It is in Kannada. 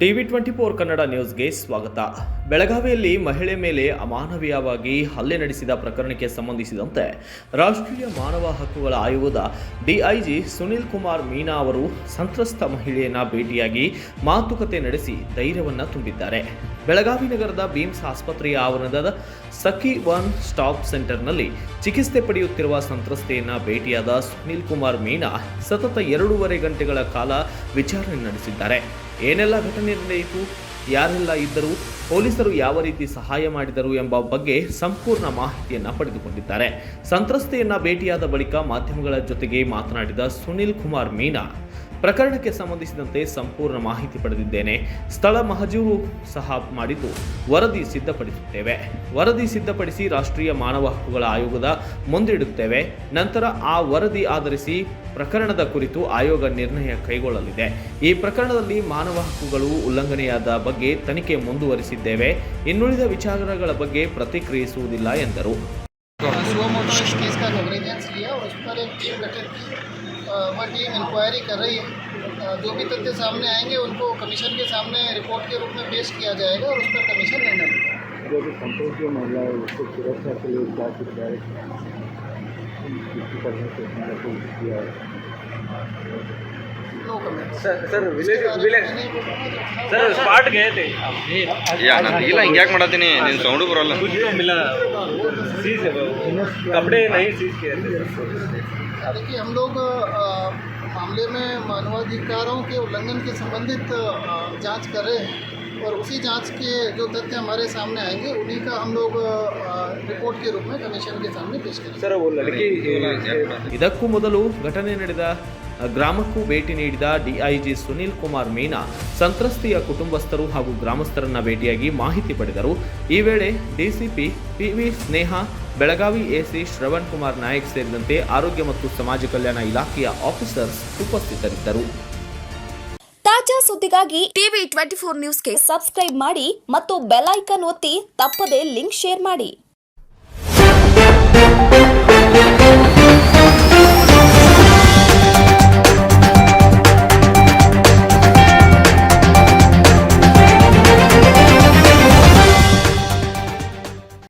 ಟಿವಿ ಟ್ವೆಂಟಿ ಫೋರ್ ಕನ್ನಡ ನ್ಯೂಸ್ಗೆ ಸ್ವಾಗತ. ಬೆಳಗಾವಿಯಲ್ಲಿ ಮಹಿಳೆ ಮೇಲೆ ಅಮಾನವೀಯವಾಗಿ ಹಲ್ಲೆ ನಡೆಸಿದ ಪ್ರಕರಣಕ್ಕೆ ಸಂಬಂಧಿಸಿದಂತೆ ರಾಷ್ಟ್ರೀಯ ಮಾನವ ಹಕ್ಕುಗಳ ಆಯೋಗದ ಡಿಐಜಿ ಸುನಿಲ್ ಕುಮಾರ್ ಮೀನಾ ಅವರು ಸಂತ್ರಸ್ತ ಮಹಿಳೆಯನ್ನ ಭೇಟಿಯಾಗಿ ಮಾತುಕತೆ ನಡೆಸಿ ಧೈರ್ಯವನ್ನು ತುಂಬಿದ್ದಾರೆ. ಬೆಳಗಾವಿ ನಗರದ ಬೀಮ್ಸ್ ಆಸ್ಪತ್ರೆಯ ಆವರಣದ ಸಖಿ ಒನ್ ಸ್ಟಾಪ್ ಸೆಂಟರ್ನಲ್ಲಿ ಚಿಕಿತ್ಸೆ ಪಡೆಯುತ್ತಿರುವ ಸಂತ್ರಸ್ತೆಯನ್ನು ಭೇಟಿಯಾದ ಸುನಿಲ್ ಕುಮಾರ್ ಮೀನಾ ಸತತ ಎರಡೂವರೆ ಗಂಟೆಗಳ ಕಾಲ ವಿಚಾರಣೆ ನಡೆಸಿದ್ದಾರೆ. ಏನೆಲ್ಲ ಘಟನೆ ನಡೆಯಿತು, ಯಾರೆಲ್ಲ ಇದ್ದರು, ಪೊಲೀಸರು ಯಾವ ರೀತಿ ಸಹಾಯ ಮಾಡಿದರು ಎಂಬ ಬಗ್ಗೆ ಸಂಪೂರ್ಣ ಮಾಹಿತಿಯನ್ನು ಪಡೆದುಕೊಂಡಿದ್ದಾರೆ. ಸಂತ್ರಸ್ತೆಯನ್ನು ಭೇಟಿಯಾದ ಬಳಿಕ ಮಾಧ್ಯಮಗಳ ಜೊತೆಗೆ ಮಾತನಾಡಿದ ಸುನಿಲ್ ಕುಮಾರ್ ಮೀನಾ ಪ್ರಕರಣಕ್ಕೆ ಸಂಬಂಧಿಸಿದಂತೆ ಸಂಪೂರ್ಣ ಮಾಹಿತಿ ಪಡೆದಿದ್ದೇನೆ. ಸ್ಥಳ ಮಹಜೂರು ಸಹ ಮಾಡಿದ್ದು ವರದಿ ಸಿದ್ಧಪಡಿಸುತ್ತೇವೆ. ವರದಿ ಸಿದ್ಧಪಡಿಸಿ ರಾಷ್ಟ್ರೀಯ ಮಾನವ ಹಕ್ಕುಗಳ ಆಯೋಗದ ಮುಂದಿಡುತ್ತೇವೆ. ನಂತರ ಆ ವರದಿ ಆಧರಿಸಿ ಪ್ರಕರಣದ ಕುರಿತು ಆಯೋಗ ನಿರ್ಣಯ ಕೈಗೊಳ್ಳಲಿದೆ. ಈ ಪ್ರಕರಣದಲ್ಲಿ ಮಾನವ ಹಕ್ಕುಗಳು ಉಲ್ಲಂಘನೆಯಾದ ಬಗ್ಗೆ ತನಿಖೆ ಮುಂದುವರಿಸಿದ್ದೇವೆ. ಇನ್ನುಳಿದ ವಿಚಾರಗಳ ಬಗ್ಗೆ ಪ್ರತಿಕ್ರಿಯಿಸುವುದಿಲ್ಲ ಎಂದರು. वह टीम इंक्वायरी कर रही है। जो भी तथ्य सामने आएँगे उनको कमीशन के सामने रिपोर्ट के रूप में पेश किया जाएगा और उस पर कमीशन निर्णय लेगा जो भी संतोष जो महिला है उसको सुरक्षा के लिए क्या ಸರ್ ಸ್ಪಾಟ್ಗೆ ಇಲ್ಲ ಮಾಡತ್ತೀನಿ ನೀನು ಸೌಂಡು नहीं ಕಪಡೆ ನೈ ಸೀಸ್ सीज कपड़े नहीं सीज किए थे देखिए हम लोग अ, मामले में मानवाधिकारों के उल्लंघन के संबंधित अ, जांच कर रहे हैं और उसी जांच के जो तथ्य हमारे सामने आएंगे उन्हीं का हम लोग अ, रिपोर्ट के रूप में कमीशन के सामने पेश करेंगे सर वो लड़की ಇದಕ್ಕೂ ಮೊದಲು ಘಟನೆ ನಡೆದ ಗ್ರಾಮಕ್ಕೂ ಭೇಟಿ ನೀಡಿದ ಡಿಐಜಿ ಸುನಿಲ್ ಕುಮಾರ್ ಮೀನಾ ಸಂತ್ರಸ್ತೆಯ ಕುಟುಂಬಸ್ಥರು ಹಾಗೂ ಗ್ರಾಮಸ್ಥರನ್ನ ಭೇಟಿಯಾಗಿ ಮಾಹಿತಿ ಪಡೆದರು ಈ ವೇಳೆ ಡಿಸಿಪಿ ಪಿವಿ ಸ್ನೇಹ Belagavi AC Shravan Kumar Nayak ಸೇರಿದಂತೆ ಆರೋಗ್ಯ ಮತ್ತು ಸಮಾಜ ಕಲ್ಯಾಣ ಇಲಾಖೆಯ ಆಫೀಸರ್ಸ್ ಉಪಸ್ಥಿತರಿದ್ದರು. ತಾಜಾ ಸುದ್ದಿಗಾಗಿ ಟಿವಿ ಟ್ವೆಂಟಿ ಫೋರ್ ನ್ಯೂಸ್ಗೆ ಸಬ್ಸ್ಕ್ರೈಬ್ ಮಾಡಿ ಮತ್ತು ಬೆಲ್ ಐಕನ್ ಒತ್ತಿ ತಪ್ಪದೇ ಲಿಂಕ್ ಶೇರ್ ಮಾಡಿ.